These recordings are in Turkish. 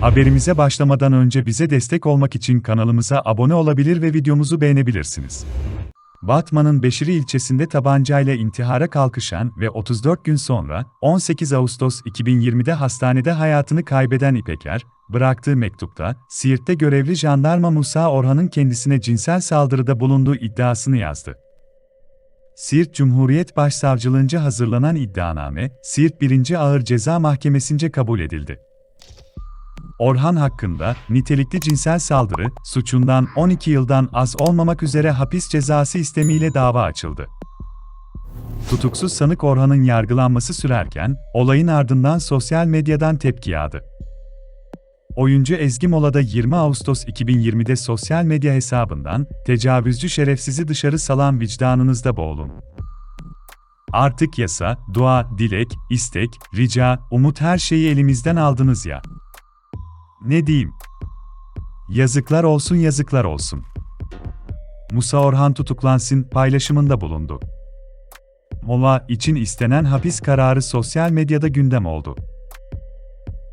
Haberimize başlamadan önce bize destek olmak için kanalımıza abone olabilir ve videomuzu beğenebilirsiniz. Batman'ın Beşiri ilçesinde tabancayla intihara kalkışan ve 34 gün sonra 18 Ağustos 2020'de hastanede hayatını kaybeden İpeker, bıraktığı mektupta Siirt'te görevli jandarma Musa Orhan'ın kendisine cinsel saldırıda bulunduğu iddiasını yazdı. Siirt Cumhuriyet Başsavcılığınca hazırlanan iddianame, Siirt 1. Ağır Ceza Mahkemesi'nce kabul edildi. Orhan hakkında nitelikli cinsel saldırı suçundan 12 yıldan az olmamak üzere hapis cezası istemiyle dava açıldı. Tutuksuz sanık Orhan'ın yargılanması sürerken olayın ardından sosyal medyadan tepki yağdı. Oyuncu Ezgi Mola'da 20 Ağustos 2020'de sosyal medya hesabından tecavüzcü şerefsizi dışarı salan vicdanınızda boğulun. Artık yasa, dua, dilek, istek, rica, umut her şeyi elimizden aldınız ya. Ne diyeyim? Yazıklar olsun yazıklar olsun. Musa Orhan tutuklansın paylaşımında bulundu. Mola için istenen hapis kararı sosyal medyada gündem oldu.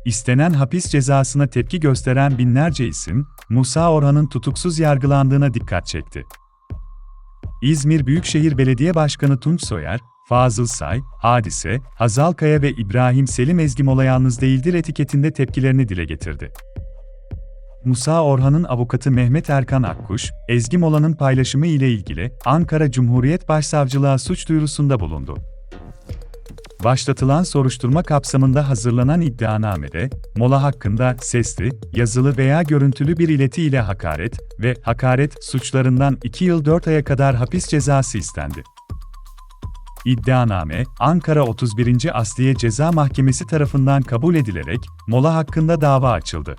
İstenen hapis cezasına tepki gösteren binlerce isim, Musa Orhan'ın tutuksuz yargılandığına dikkat çekti. İzmir Büyükşehir Belediye Başkanı Tunç Soyer, Fazıl Say, Hadise, Hazal Kaya ve İbrahim Selim Ezgimola yalnız değildir etiketinde tepkilerini dile getirdi. Musa Orhan'ın avukatı Mehmet Erkan Akkuş, Ezgi Mola'nın paylaşımı ile ilgili Ankara Cumhuriyet Başsavcılığa suç duyurusunda bulundu. Başlatılan soruşturma kapsamında hazırlanan iddianamede, Mola hakkında sesli, yazılı veya görüntülü bir ileti ile hakaret ve hakaret suçlarından 2 yıl 4 aya kadar hapis cezası istendi. İddianame, Ankara 31. Asliye Ceza Mahkemesi tarafından kabul edilerek, Mola hakkında dava açıldı.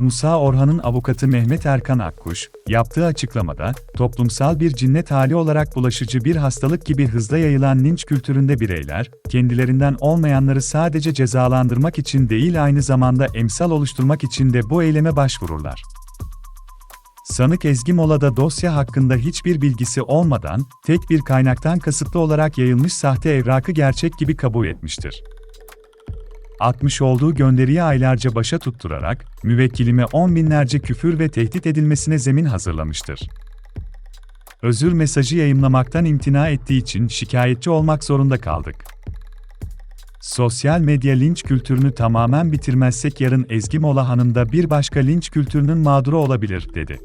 Musa Orhan'ın avukatı Mehmet Erkan Akkuş, yaptığı açıklamada, toplumsal bir cinnet hali olarak bulaşıcı bir hastalık gibi hızla yayılan linç kültüründe bireyler, kendilerinden olmayanları sadece cezalandırmak için değil aynı zamanda emsal oluşturmak için de bu eyleme başvururlar. Sanık Ezgi Mola'da dosya hakkında hiçbir bilgisi olmadan, tek bir kaynaktan kasıtlı olarak yayılmış sahte evrakı gerçek gibi kabul etmiştir. Atmış olduğu gönderiyi aylarca başa tutturarak, müvekkilime on binlerce küfür ve tehdit edilmesine zemin hazırlamıştır. Özür mesajı yayımlamaktan imtina ettiği için şikayetçi olmak zorunda kaldık. Sosyal medya linç kültürünü tamamen bitirmezsek yarın Ezgi Mola Hanım da bir başka linç kültürünün mağduru olabilir, dedi.